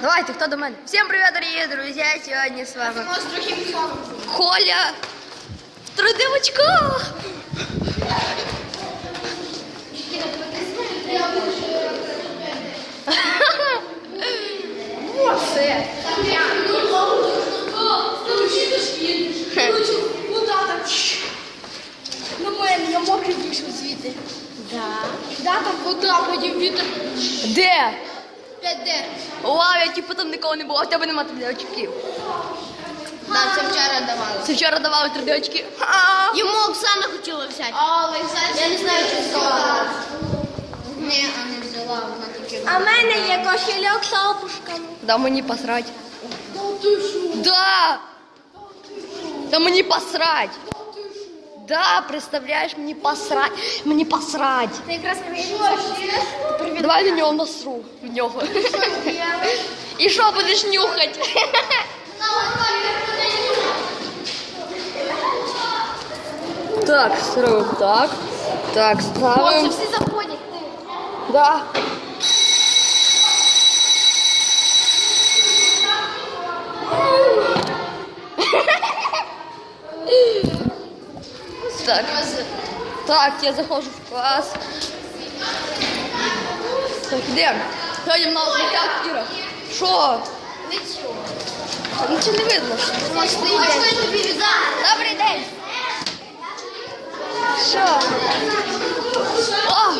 Давайте, кто до мене? Всем привет, дорогие друзья! Сегодня с вами Може, трохи мікрофон. Коля. Три дивочка. Все. Куда так? На мене, я мокрий вийшов звідти. Да. Да, там вода, потім вітер. Де? 5D. Вау, я типу там нікого не було, а в тебе нема три очків. Нам це вчора давали. Це вчора давали три очки. А, Йому Оксана хотіла взяти. Але я не знаю, чи взяла. Ні, а не взяла, вона таки. А в мене є кошельок з опушками. Да мені посрать. Да! Да мені посрать. Да, представляєш, мені посрать. Мені посрать. Ти якраз Давай на нього насру. В нього. І що будеш нюхати? Так, ставим так. Так, ставим. всі заходять. Да. Так. Так, я захожу в класс. Так, де? Ходим на укриття, Іра. Що? Нічого. Нічого не видно. Ось ти тобі віддам. Добрий день. Що? О,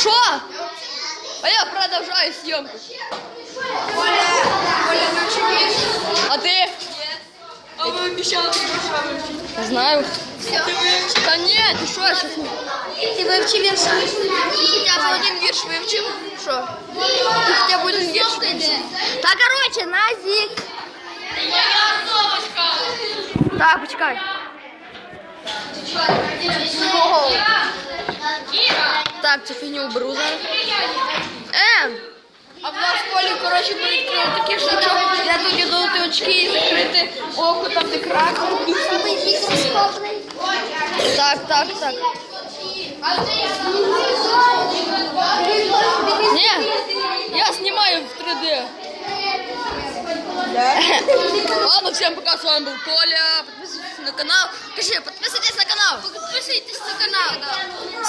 що? А я продовжаю зйомку. А знаю. Та ні, ти що, я щас не... Ти вивчив вірші? Хоча б один вірш вивчив. Що? Ти хоча б один вірш вивчив. Та короче, Назік. Так, почекай. Ого. Так, цю фігню уберу зараз. Е, а в нас в школі, коротше, ми відкрили такі штучки. Я тут є золоті очки і закрити око, там де крак. Мікроскопний. Так, так, так. Ні, я знімаю в 3D. Ладно, всем пока, с вами был Коля. Подписывайтесь на канал. Пиши, подписывайтесь на канал. Подписывайтесь на канал, да.